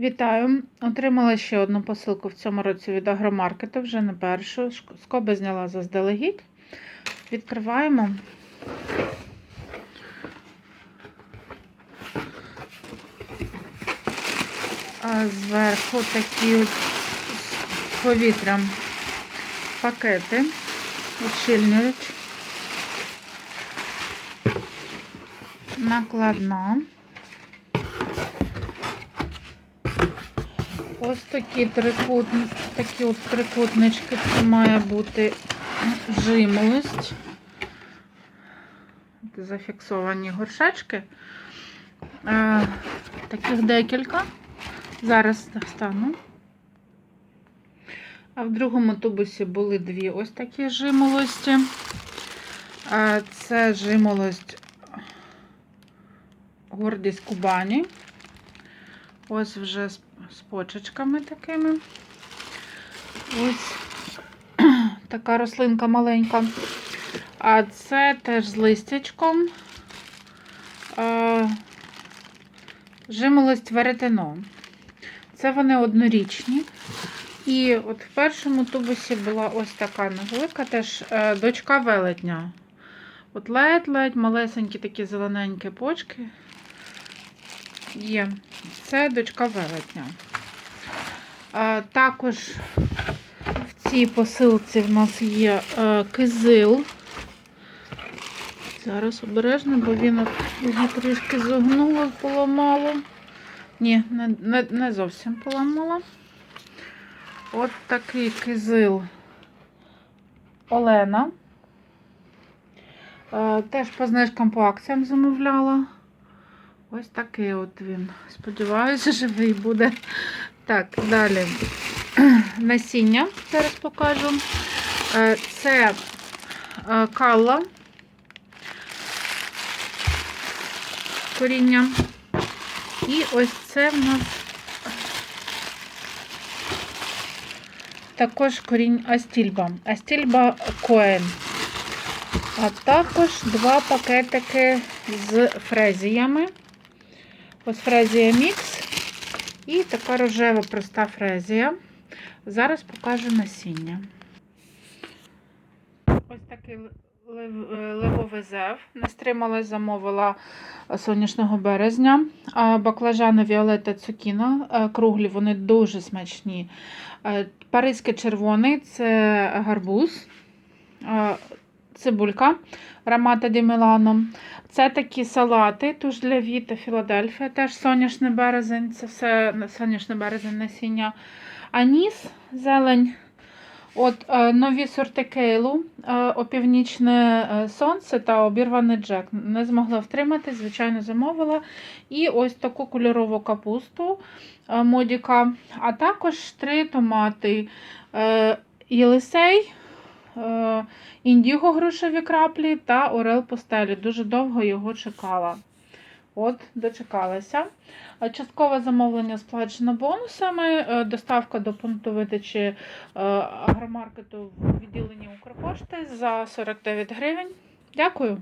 Вітаю! Отримала ще одну посилку в цьому році від агромаркету, вже не першу. Скоби зняла заздалегідь. Відкриваємо. А зверху такі з повітрям пакети, ущільнюють. Накладна. Ось такі трикутні, такі от трикутнички. Це має бути жимолость. Зафіксовані горшечки. Е, таких декілька. Зараз стану. А в другому тубусі були дві ось такі жимолості. Е, це жимолость гордість Кубані. Ось вже з, з почечками такими. Ось така рослинка маленька. А це теж з листячком. Жимолость веретено. Це вони однорічні. І от в першому тубусі була ось така невелика теж е, дочка велетня. От ледь-ледь малесенькі такі зелененькі почки. Є. Це дочка велетня. Також в цій посилці в нас є е, кизил. Зараз обережно, бо він його трішки загнуло, поламало. Ні, не, не, не зовсім поламало. От такий кизил Олена. Е, теж по знижкам по акціям замовляла. Ось такий от він. Сподіваюся, живий буде. Так, далі насіння зараз покажу. Е, Це е, калла. Коріння. І ось це в нас також корінь Астільба. Астільба Коен. А також два пакетики з фрезіями. Ось фрезія мікс і така рожева проста фрезія. Зараз покажу насіння. Ось такий е, левовий зев. Не стрималась, замовила сонячного березня. Баклажани Віолетта Цукіна. е, Круглі, вони дуже смачні. Е, Паризький червоний це гарбуз. Цибулька Рамата Ді Мілано. Це такі салати, туш для Віта, Філадельфія, теж соняшний березень, це все соняшний березень насіння. Аніс, зелень. От е, нові сорти кейлу, е, опівнічне е, сонце та обірваний джек. Не змогла втримати, звичайно, замовила. І ось таку кольорову капусту модіка, а також три томати Єлисей. Е, індіго грушеві краплі та орел постелі. Дуже довго його чекала. От, дочекалася. Часткове замовлення сплачено бонусами. Е, Доставка до пункту видачі е, агромаркету в відділенні Укрпошти за 49 гривень. Дякую.